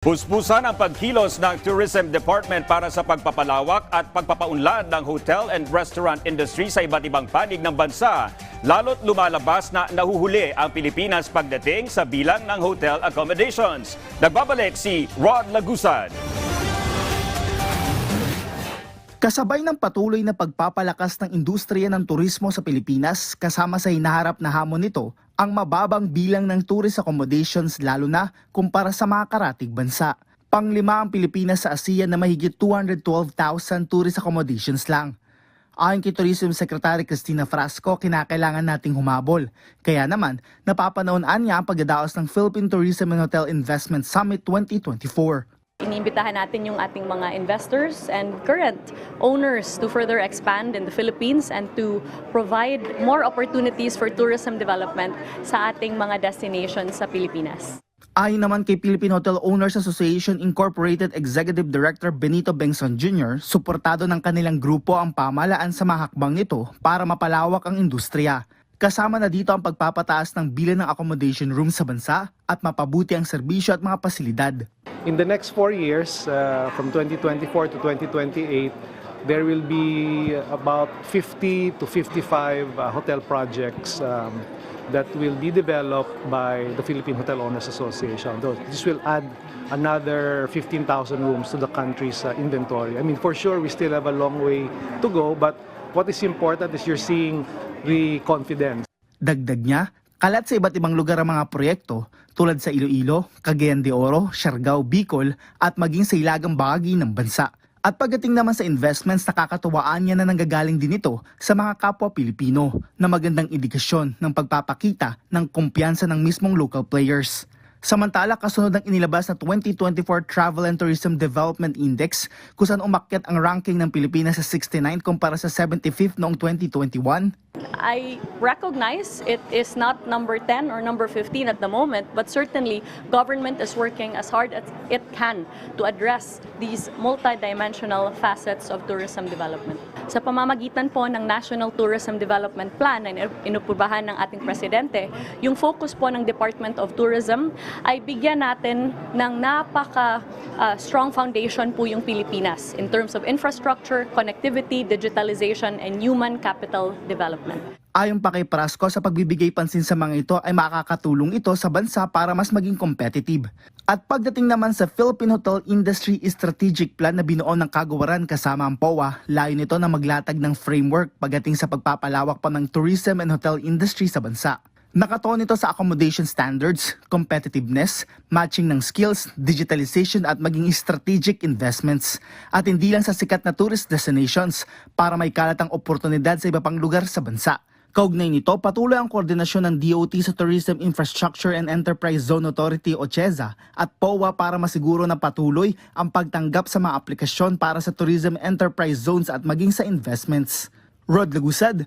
Puspusan ang pagkilos ng Tourism Department para sa pagpapalawak at pagpapaunlad ng hotel and restaurant industry sa iba't ibang panig ng bansa. Lalo't lumalabas na nahuhuli ang Pilipinas pagdating sa bilang ng hotel accommodations. Nagbabalik si Rod Lagusan. Kasabay ng patuloy na pagpapalakas ng industriya ng turismo sa Pilipinas, kasama sa hinaharap na hamon nito, ang mababang bilang ng tourist accommodations lalo na kumpara sa mga karatig bansa. Panglima ang Pilipinas sa ASEAN na mahigit 212,000 tourist accommodations lang. Ayon kay Tourism Secretary Cristina Frasco, kinakailangan nating humabol. Kaya naman, napapanahon niya ang pagdadaos ng Philippine Tourism and Hotel Investment Summit 2024. Iniimbitahan natin yung ating mga investors and current owners to further expand in the Philippines and to provide more opportunities for tourism development sa ating mga destinations sa Pilipinas. Ayon naman kay Philippine Hotel Owners Association Incorporated Executive Director Benito Bengson Jr., suportado ng kanilang grupo ang pamalaan sa mga hakbang nito para mapalawak ang industriya. Kasama na dito ang pagpapataas ng bilan ng accommodation rooms sa bansa at mapabuti ang serbisyo at mga pasilidad. In the next four years, uh, from 2024 to 2028, there will be about 50 to 55 uh, hotel projects um, that will be developed by the Philippine Hotel Owners Association. This will add another 15,000 rooms to the country's uh, inventory. I mean, for sure, we still have a long way to go, but what is important is you're seeing the confidence. Dagdag niya, kalat sa iba't ibang lugar ang mga proyekto tulad sa Iloilo, Cagayan de Oro, Siargao, Bicol at maging sa ilagang bahagi ng bansa. At pagdating naman sa investments, nakakatuwaan niya na nanggagaling din ito sa mga kapwa Pilipino na magandang indikasyon ng pagpapakita ng kumpiyansa ng mismong local players. Samantala, kasunod ng inilabas na 2024 Travel and Tourism Development Index kung saan umakyat ang ranking ng Pilipinas sa 69 kumpara sa 75th noong 2021, I recognize it is not number 10 or number 15 at the moment, but certainly government is working as hard as it can to address these multidimensional facets of tourism development. Sa pamamagitan po ng National Tourism Development Plan na inupurbahan ng ating presidente, yung focus po ng Department of Tourism ay bigyan natin ng napaka uh, strong foundation po yung Pilipinas in terms of infrastructure, connectivity, digitalization, and human capital development. Ayon pa kay Prasco, sa pagbibigay pansin sa mga ito ay makakatulong ito sa bansa para mas maging competitive. At pagdating naman sa Philippine Hotel Industry Strategic Plan na binuo ng kagawaran kasama ang POA, layo nito na maglatag ng framework pagdating sa pagpapalawak pa ng tourism and hotel industry sa bansa. Nakatuon ito sa accommodation standards, competitiveness, matching ng skills, digitalization at maging strategic investments. At hindi lang sa sikat na tourist destinations para may kalatang oportunidad sa iba pang lugar sa bansa. Kaugnay nito, patuloy ang koordinasyon ng DOT sa Tourism Infrastructure and Enterprise Zone Authority o CHEZA at POA para masiguro na patuloy ang pagtanggap sa mga aplikasyon para sa Tourism Enterprise Zones at maging sa investments. Rod Lagusad,